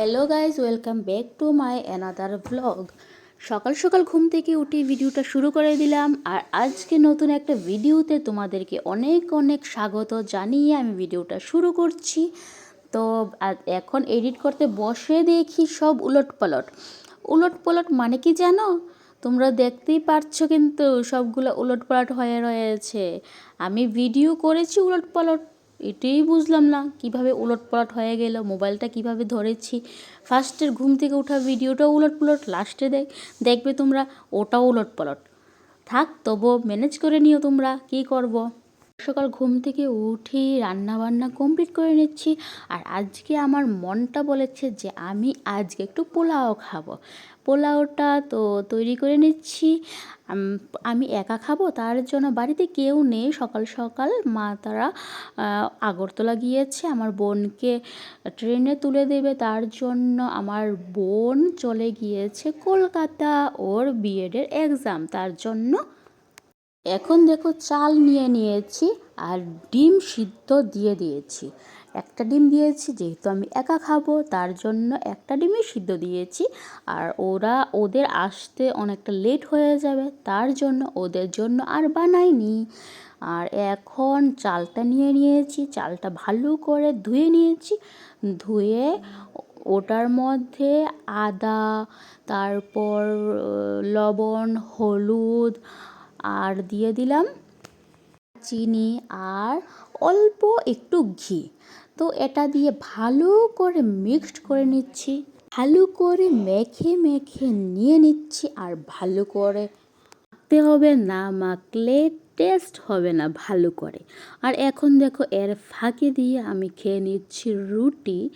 Hello guys welcome back to my another blog সকাল সকাল ঘুম থেকে উঠে ভিডিওটা শুরু করে দিলাম। আর আজকে নতুন একটা ভিডিওতে তোমাদেরকে অনেক অনেক স্বাগত জানিয়ে আমি ভিডিওটা শুরু করছি। তো এখন এডিট করতে বসে দেখি সব উলট পালট উলট পালট মানে কি জানো? তোমরা দেখতেই পারছ কিন্তু সবগুলো উলট পালট হয়ে রয়েছে। আমি ভিডিও করেছি উলট পালট এটাই বুঝলাম না। কীভাবে উলট পালট হয়ে গেল, মোবাইলটা কীভাবে ধরেছি। ফার্স্টের ঘুম থেকে ওঠা ভিডিওটাও উলট পালট লাস্টে দেখ, দেখবে তোমরা, ওটাও উলট পালট থাক, তবুও ম্যানেজ করে নিও তোমরা, কী করব? সকাল ঘুম থেকে উঠে রান্না বান্না কমপ্লিট করে নিচ্ছি। আর আজকে আমার মনটা বলেছে যে আমি আজকে একটু পোলাও খাব। পোলাওটা তো তৈরি করে নিচ্ছি। আমি একা খাব, তার জন্য বাড়িতে কেউ নেই। সকাল সকাল মা তারা আগরতলা গিয়েছে। আমার বোনকে ট্রেনে তুলে দেবে। তার জন্য আমার বোন চলে গিয়েছে কলকাতা। ওর বিএডের এক্সাম তার জন্য এখন দেখো চাল নিয়ে নিয়েছি আর ডিম সিদ্ধ দিয়ে দিয়েছি। একটা ডিম দিয়েছি, যেহেতু আমি একা খাব, তার জন্য একটা ডিমই সিদ্ধ দিয়েছি। আর ওরা, ওদের আসতে অনেকটা লেট হয়ে যাবে, তার জন্য ওদের জন্য আর বানাইনি। আর এখন চালটা নিয়ে নিয়েছি, চালটা ভালো করে ধুয়ে নিয়েছি। ধুয়ে ওটার মধ্যে আদা, তারপর লবণ, হলুদ আর দিয়ে দিলাম চিনি আর অল্প একটু ঘি। তো এটা দিয়ে ভালো করে মিক্সড করে নিচ্ছি। ভালো করে মেখে মেখে নিয়ে নিচ্ছি আর ভালো করে মাখতে হবে না, মাখলে টেস্ট হবে না ভালো করে। আর এখন দেখো এর ফাঁকে দিয়ে আমি খেয়ে নিচ্ছি রুটি।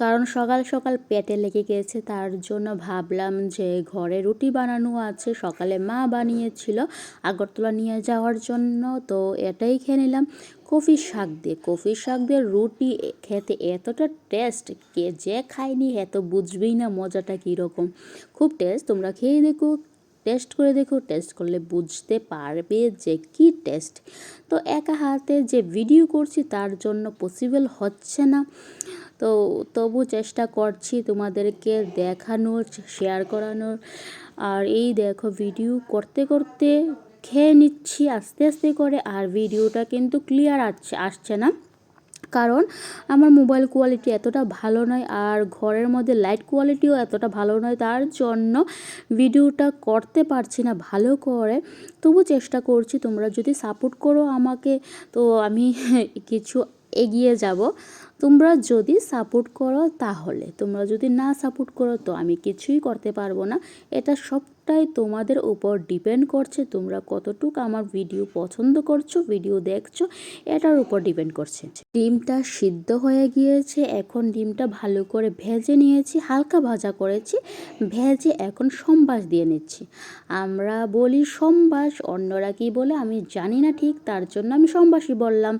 কারণ সকাল সকাল পেটে লেগে গেছে, তার জন্য ভাবলাম যে ঘরে রুটি বানানো আছে, সকালে মা বানিয়েছিল আগরতলা নিয়ে যাওয়ার জন্য, তো এটাই খেয়ে নিলাম। কফি শাক দিয়ে, কফি শাক দিয়ে রুটি খেতে এতটা টেস্ট কে যে খায়নি এত বুঝবেই না মজাটা কীরকম। খুব টেস্ট তোমরা খেয়ে দেখো। টেস্ট করে দেখো টেস্ট করলে বুঝতে পারবে যে কি টেস্ট তো একা হাতে যে ভিডিও করছি তার জন্য পসিবল হচ্ছে না। তো তবু চেষ্টা করছি তোমাদেরকে দেখানোর শেয়ার করানোর। আর এই দেখো ভিডিও করতে করতে খেয়ে নিচ্ছি, আস্তে আস্তে করে। আর ভিডিওটা কিন্তু ক্লিয়ার আসছে আসছে না। কারণ আমার মোবাইল কোয়ালিটি এতটা ভালো নয় আর ঘরের মধ্যে লাইট কোয়ালিটিও এতটা ভালো নয়, তার জন্য ভিডিওটা করতে পারছি না ভালো করে। তবু চেষ্টা করছি তোমরা যদি সাপোর্ট করো আমাকে, তো আমি কিছু এগিয়ে যাব। তোমরা যদি সাপোর্ট করো তাহলে, তোমরা যদি না সাপোর্ট করো তো আমি কিছুই করতে পারব না। এটা সবটাই তোমাদের উপর ডিপেন্ড করছে, তোমরা কতটুকু আমার ভিডিও পছন্দ করছ ভিডিও দেখছ, এটার উপর ডিপেন্ড করছে। ডিমটা সিদ্ধ হয়ে গিয়েছে, এখন ডিমটা ভালো করে ভেজে নিয়েছি, হালকা ভাজা করেছি, ভেজে এখন সম্বাস দিয়ে নিচ্ছি। আমরা বলি সম্বাস, অন্যরা কি বলে আমি জানি না ঠিক, তার জন্য আমি সম্বাসই বললাম।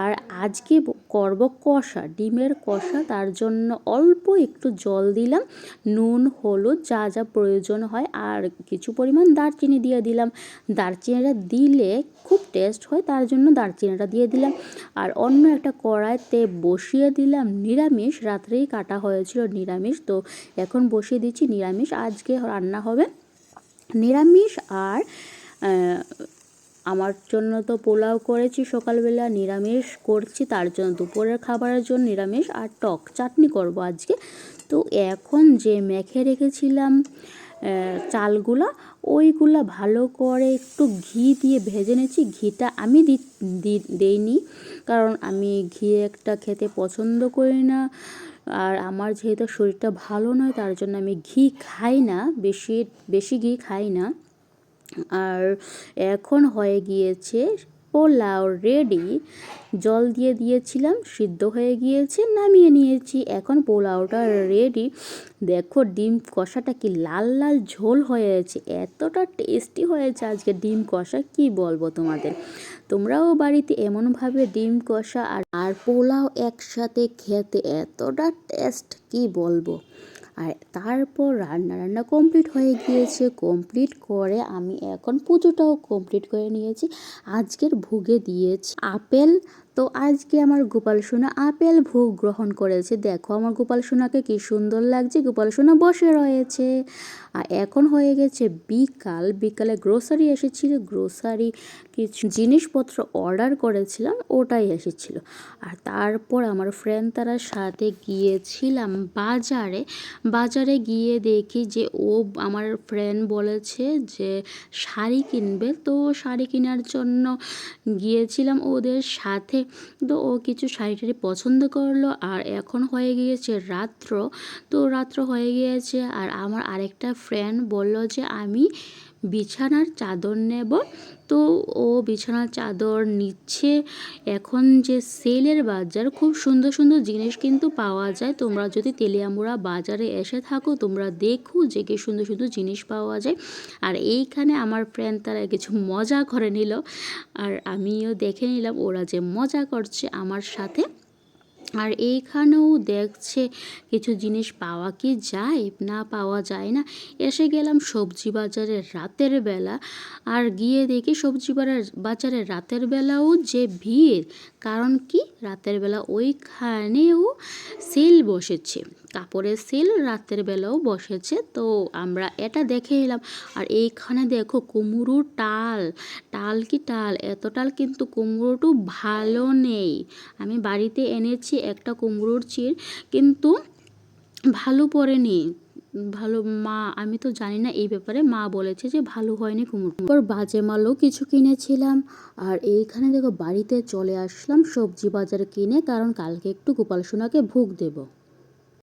আর আজকে করব কষা, ডিমের কষা, তার জন্য অল্প একটু জল দিলাম, নুন, হলুদ, যা যা প্রয়োজন হয়, আর কিছু পরিমাণ দারচিনি দিয়ে দিলাম। দারচিনিটা দিলে খুব টেস্ট হয়, তার জন্য দারচিনিটা দিয়ে দিলাম। আর অন্য একটা কড়াইতে বসিয়ে দিলাম নিরামিষ, রাত্রেই কাটা হয়েছিল নিরামিষ, তো এখন বসিয়ে দিচ্ছি নিরামিষ। আজকে রান্না হবে নিরামিষ আর আমার জন্য তো পোলাও করেছি সকালবেলা, নিরামিষ করছি, তার জন্য দুপুরের খাবারের জন্য নিরামিষ আর টক চাটনি করব আজকে। তো এখন যে মেখে রেখেছিলাম চালগুলা, ওইগুলা ভালো করে একটু ঘি দিয়ে ভেজে নিয়েছি। ঘিটা আমি দেইনি, কারণ আমি ঘি একটা খেতে পছন্দ করি না। আর আমার যেহেতু শরীরটা ভালো নয়, তার জন্য আমি ঘি খাই না, বেশি বেশি ঘি খাই না। আর এখন হয়ে গিয়েছে পোলাও রেডি জল দিয়ে দিয়েছিলাম, সিদ্ধ হয়ে গিয়েছে, নামিয়ে নিয়েছি। এখন পোলাওটা রেডি দেখো ডিম কষাটা কি লাল লাল ঝোল হয়েছে, এতটা টেস্টি হয়েছে আজকে ডিম কষা, কি বলব তোমাদের? তোমরাও বাড়িতে এমনভাবে ডিম কষা আর আর পোলাও একসাথে খেতে এতটা টেস্ট কি বলব? আর তারপর রান্না রান্না কমপ্লিট হয়ে গিয়েছে। কমপ্লিট করে আমি এখন পুজোটাও কমপ্লিট করে নিয়েছি। আজকের ভোগে দিয়েছি আপেল তো আজকে আমার গোপাল সোনা আপেল ভোগ গ্রহণ করেছে। দেখো, আমার গোপাল সোনাকে কি সুন্দর লাগছে। গোপাল সোনা বসে রয়েছে। আর এখন হয়ে গেছে বিকাল। বিকালে গ্রোসারি এসেছিল। গ্রোসারি কিছু জিনিসপত্র অর্ডার করেছিলাম, ওটাই এসেছিল। আর তারপর আমার ফ্রেন্ড তারা সাথে গিয়েছিলাম বাজারে। বাজারে গিয়ে দেখি যে ও আমার ফ্রেন্ড বলেছে যে শাড়ি কিনবে। তো শাড়ি কেনার জন্য গিয়েছিলাম ওদের সাথে তো ও কিছু শাড়ি টাড়ি পছন্দ করল আর এখন হয়ে গিয়েছে রাত্র। তো রাত্র হয়ে গিয়েছে আর আমার আরেকটা ফ্রেন্ড বলল যে, আমি বিছানার চাদর নেব। তো ও বিছানার চাদর নিচ্ছে। এখন যে সেলের বাজার, খুব সুন্দর সুন্দর জিনিস কিন্তু পাওয়া যায়। তোমরা যদি তেলিয়ামুড়া বাজারে এসে থাকো, তোমরা দেখো যে কি সুন্দর সুন্দর জিনিস পাওয়া যায়। আর এইখানে আমার ফ্রেন্ড তারা কিছু মজা করে নিল। আর আমিও দেখে নিলাম, ওরা যে মজা করছে আমার সাথে। আর এইখানেও দেখছে কিছু জিনিস পাওয়া কি যায় না পাওয়া যায় না। এসে গেলাম সবজি বাজারে রাতের বেলা। আর গিয়ে দেখি সবজি বাজার রাতের বেলাও যে ভিড়। কারণ কি? রাতের বেলা ওইখানেও সেল বসেছে। কাপড়ের সেল রাতের বেলাও বসেছে, তো আমরা এটা দেখে এলাম। আর এইখানে দেখো কুমড়োর টাল টাল কি টাল? এত টাল কিন্তু কুমড়োটু ভালো নেই। আমি বাড়িতে এনেছি একটা কুমড়োর চির কিন্তু ভালো পড়েনি। ভালো, মা, আমি তো জানি না এই ব্যাপারে, মা বলেছে যে ভালো হয়নি কুমড়ো তারপর বাজে মালও কিছু কিনেছিলাম। আর এইখানে দেখো বাড়িতে চলে আসলাম সবজি বাজার কিনে, কারণ কালকে একটু গোপাল সোনাকে ভোগ দেবো।